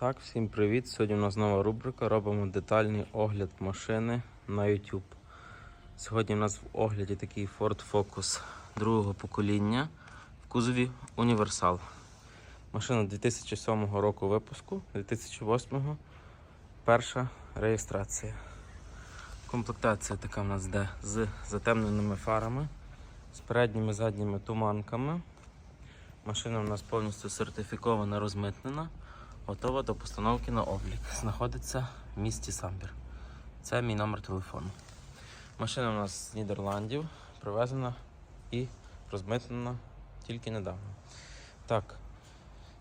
Так, всім привіт! Сьогодні у нас нова рубрика. Робимо детальний огляд машини на YouTube. Сьогодні у нас в огляді такий Ford Focus другого покоління в кузові Універсал. Машина 2007 року випуску, 2008 перша реєстрація. Комплектація така в нас йде з затемненими фарами, з передніми задніми туманками. Машина у нас повністю сертифікована, розмитнена, готова до постановки на облік. Знаходиться в місті Самбір. Це мій номер телефону. Машина у нас з Нідерландів, привезена і розмитнена тільки недавно. Так,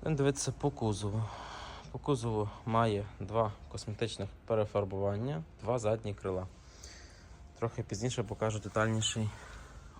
будемо дивитися по кузову. По кузову має два косметичних перефарбування, два задні крила. Трохи пізніше покажу детальніший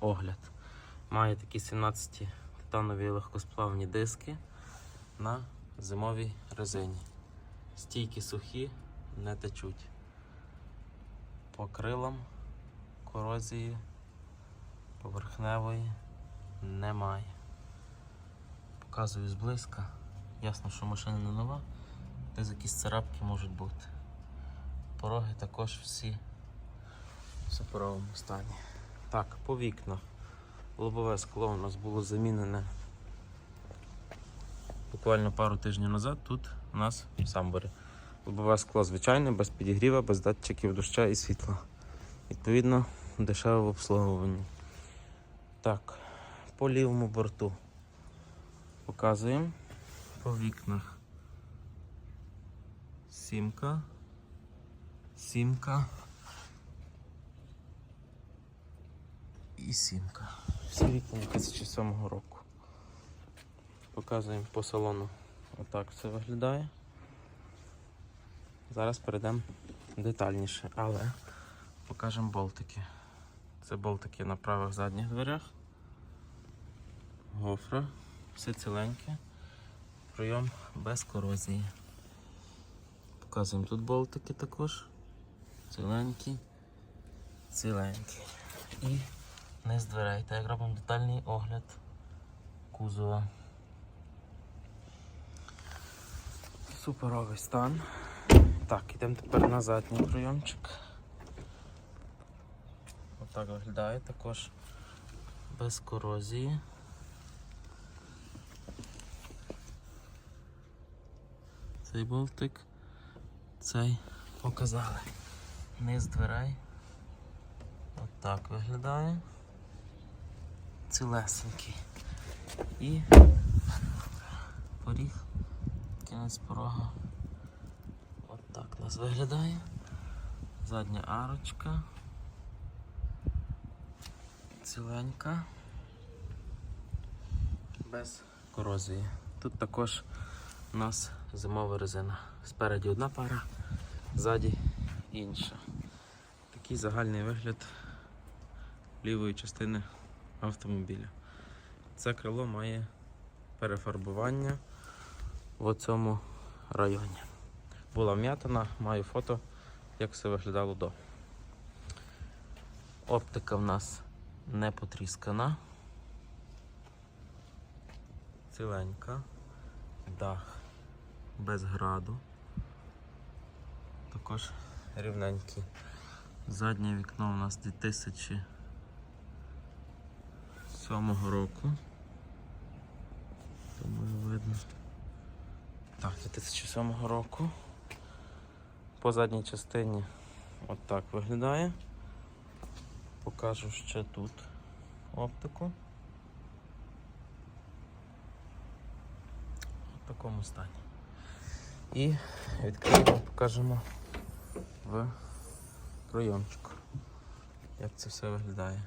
огляд. Має такі 17 титанові легкосплавні диски на зимовій резині. Стійки сухі, не течуть. По крилам корозії поверхневої немає. Показую зблизька. Ясно, що машина не нова, десь якісь царапки можуть бути. Пороги також всі в супоровому стані. Так, по вікнах. Лобове скло у нас було замінене буквально пару тижнів назад тут у нас в самборі. Лобове скло звичайне, без підігріва, без датчиків доща і світла. Відповідно, дешеве в обслуговуванні. Так, по лівому борту показуємо по вікнах. Сімка. Сімка. І сімка. Всі вікна 2007 року. Показуємо по салону. Отак все виглядає. Зараз перейдемо детальніше, але покажемо болтики. Це болтики на правих задніх дверях. Гофра, все ціленьке. Прийом без корозії. Показуємо тут болтики також. Ціленькі, ціленькі. І низ дверей. Так як робимо детальний огляд кузова. Суперовий стан. Так, йдемо тепер на задній прийомчик. Отак виглядає також без корозії. Цей болтик, цей показали. Низ дверей. Отак виглядає. Цілесенький. І поріг. Кінець порога. У нас виглядає. Задня арочка. Ціленька. Без корозії. Тут також у нас зимова резина. Спереді одна пара, ззаді інша. Такий загальний вигляд лівої частини автомобіля. Це крило має перефарбування в цьому районі. Була вм'ятина, маю фото, як все виглядало до. Оптика в нас не потріскана. Ціленька. Дах без граду. Також рівненький. Заднє вікно у нас 2007 року. Думаю, видно. Так, 2007 року. По задній частині от виглядає. Покажу ще тут оптику. В такому стані. І відкриємо, покажемо в прийомчику, як це все виглядає.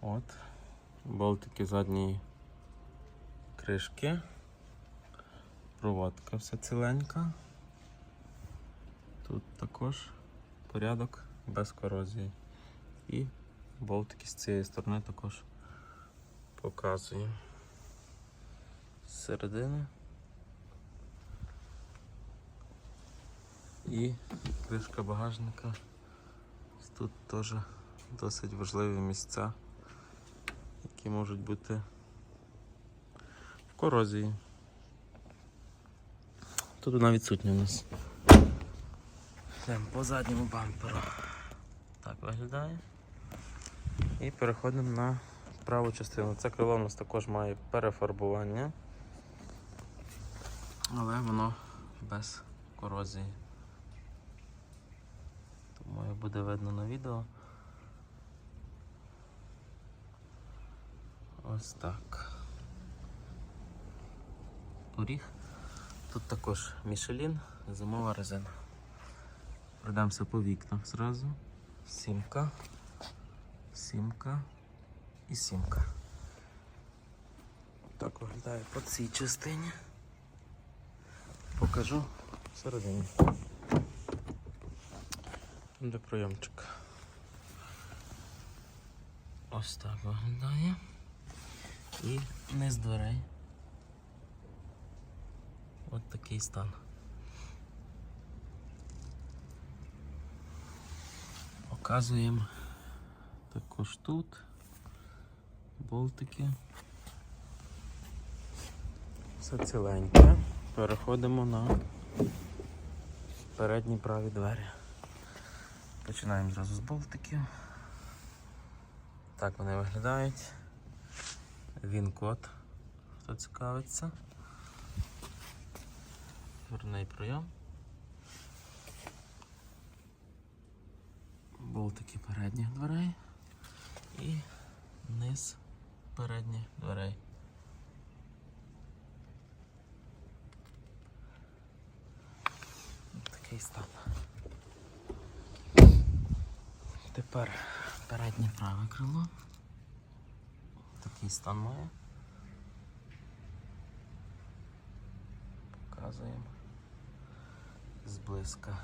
От, болтики задньої кришки, проводка вся ціленька. Тут також порядок без корозії. І болтики з цієї сторони також показую. З середини. І кришка багажника. Тут теж досить важливі місця, які можуть бути в корозії. Тут вона відсутня у нас. По задньому бамперу. Так виглядає. І переходимо на праву частину. Це крило у нас також має перефарбування. Але воно без корозії. Тому буде видно на відео. Ось так. Поріг. Тут також Мішелін, зимова резина. Пройдемося по вікнах зразу. Сімка, сімка і сімка. Так виглядає по цій частині. Покажу всередині. Там де прийомчик. Ось так виглядає. І низ дверей. От такий стан. Показуємо також тут болтики. Все ціленьке. Переходимо на передні праві двері. Починаємо зразу з болтиків. Так вони виглядають. Він код, хто цікавиться. Дверний прийом. Болтики передніх дверей і низ передніх дверей. Такий стан. Тепер переднє праве крило. Такий стан має. Показуємо зблизька.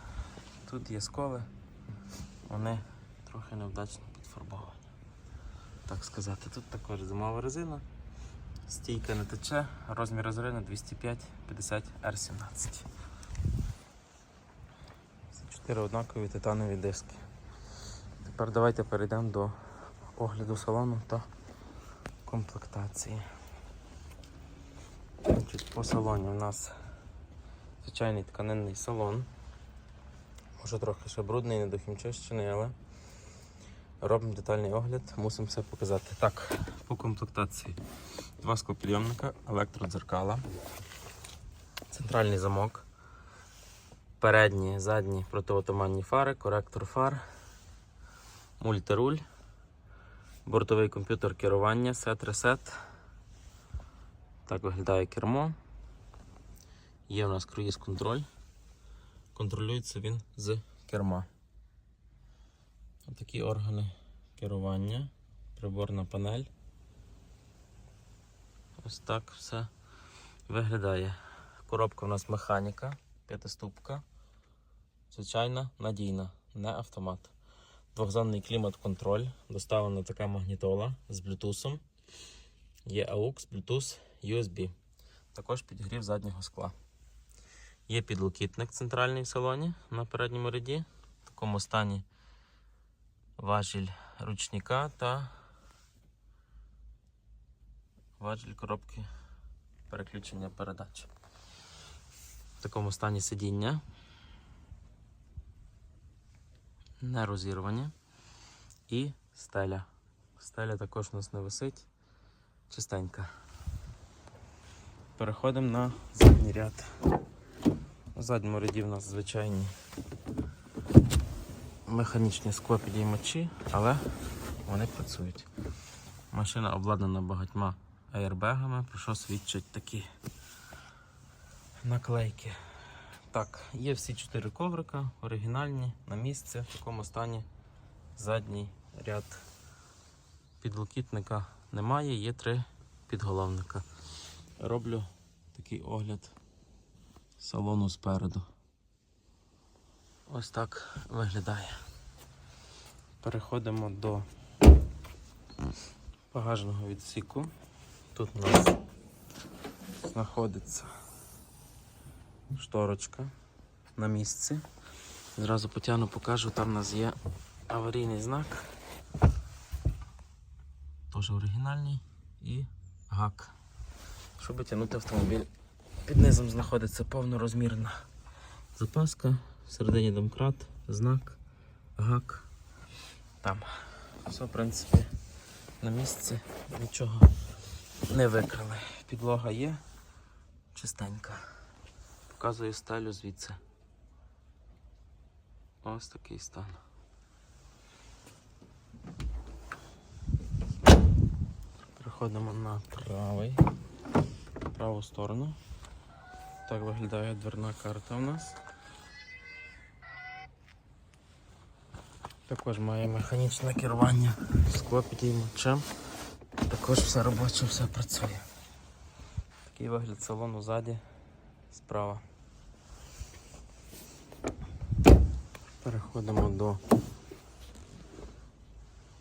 Тут є сколи, вони трохи невдачно підфарбовані. Так сказати, тут також зимова резина, стійка не тече, розмір резини 205 50 R17. Це чотири однакові титанові диски. Тепер давайте перейдемо до огляду салону та комплектації. Значить, по салоні у нас звичайний тканинний салон. Може трохи ще брудний, недохімчищений, але робимо детальний огляд, мусимо все показати. Так, по комплектації. Два склопідйомника, електродзеркала, центральний замок, передні, задні протиотуманні фари, коректор фар, мультируль, бортовий комп'ютер керування, сет-ресет. Так виглядає кермо. Є у нас круїз контроль. Контролюється він з керма. Такі органи керування, приборна панель. Ось так все виглядає. Коробка у нас механіка, п'ятиступка. Звичайна, надійна, не автомат. Двохзонний клімат-контроль. Доставлена така магнітола з Bluetooth. Є AUX, Bluetooth, USB. Також підігрів заднього скла. Є підлокітник центральний в салоні на передньому ряді. В такому стані важіль ручника та важіль коробки переключення передач. В такому стані сидіння. Не розірвані. І стеля. Стеля також у нас не висить. Чистенька. Переходимо на задній ряд. У задньому ряді в нас звичайні механічні склопідіймачі, але вони працюють. Машина обладнана багатьма аербегами, про що свідчать такі наклейки. Так, є всі чотири коврика, оригінальні, на місці, в такому стані задній ряд підлокітника немає, є три підголовника. Роблю такий огляд салону спереду. Ось так виглядає. Переходимо до багажного відсіку. Тут у нас знаходиться шторочка на місці. Зразу потягну, покажу, там у нас є аварійний знак. Теж оригінальний і гак. Щоб тягнути автомобіль Під низом знаходиться повнорозмірна запаска, всередині домкрат, знак, гак. Там. Все, в принципі, на місці нічого не викрали. Підлога є чистенька. Показую стелю звідси. Ось такий стан. Переходимо на правий, праву сторону. Так виглядає дверна карта у нас. Також має механічне керування склопідіймачем. Також все робоче, все працює. Такий вигляд салону ззаді, справа. Переходимо до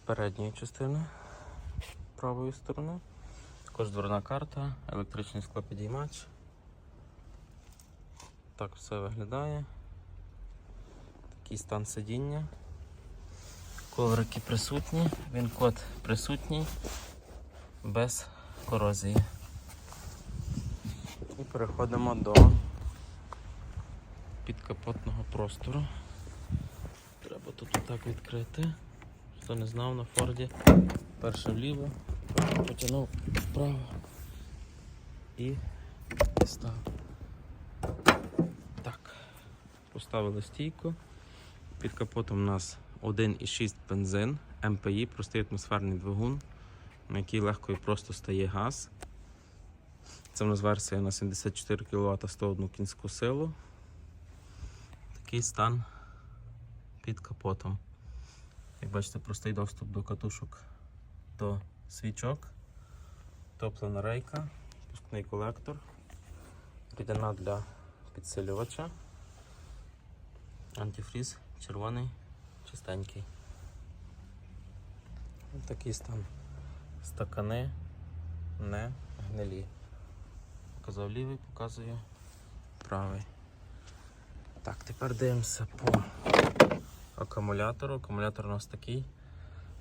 передньої частини правої сторони. Також дверна карта, електричний склопідіймач. Так все виглядає. Такий стан сидіння. Коврики присутні, він код присутній, без корозії. І переходимо до підкапотного простору. Треба тут отак відкрити. Хто не знав на Форді. Перше вліво, потягнув вправо і став. Так. Поставили стійку. Під капотом у нас 1,6 бензин, МПІ, простий атмосферний двигун, на який легко і просто стає газ. Це в нас версія на 74 кВт 101 кінську силу. Такий стан під капотом. Як бачите, простий доступ до катушок до свічок, топлена рейка, пускний колектор, рідина для підсилювача, антифріз червоний, чистенький. Ось такий стан. Стакани не гнилі. Показав лівий, показую правий. Так, тепер дивимося по акумулятору. Акумулятор у нас такий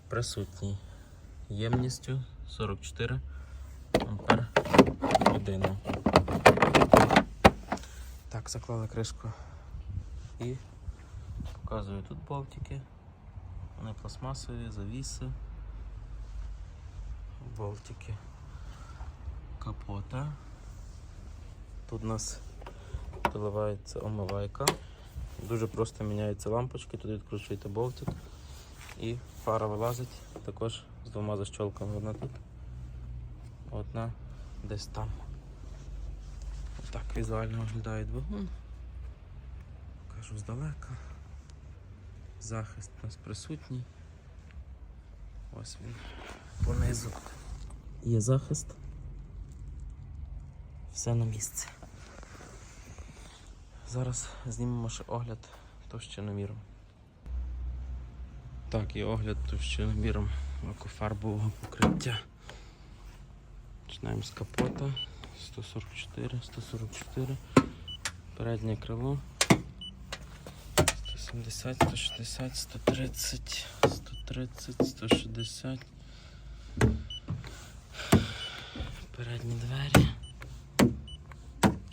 присутній. Ємністю 44 ампер годину. Так, заклали кришку і показую тут болтики. Вони пластмасові, завіси, болтики капота. Тут у нас доливається омивайка. Дуже просто міняються лампочки, туди відкручуєте болтик і фара вилазить також з двома защолками. Одна тут, одна десь там. Так візуально виглядає двигун. Кажу здалека. Захист у нас присутній. Ось він понизу. Є захист. Все на місці. Зараз знімемо ще огляд товщиноміром. Так, і огляд товщиноміром лакофарбового покриття. Починаємо з капота. 144, 144. Переднє крило. 170, 160, 130, 130, 160. Передні двері.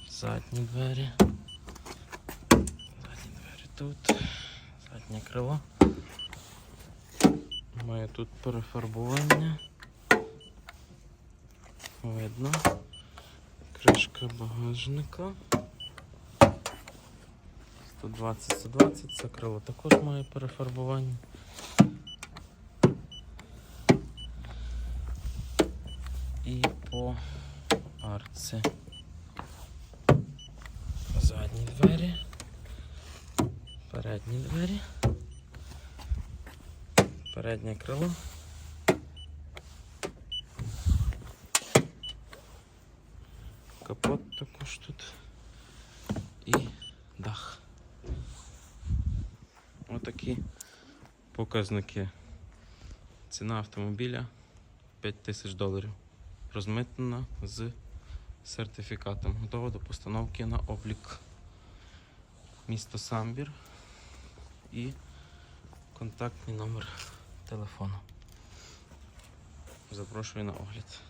Задні двері. Задні двері тут. Заднє крило. Має тут перефарбування. Видно. Кришка багажника. 120, 120, це крило також має перефарбування. І по арці. Задні двері, передні двері, переднє крило. Капот також тут і дах. Отакі показники. Ціна автомобіля 5 тисяч доларів. Розмитнена з сертифікатом. Готова до постановки на облік. Місто Самбір і контактний номер телефону. Запрошую на огляд.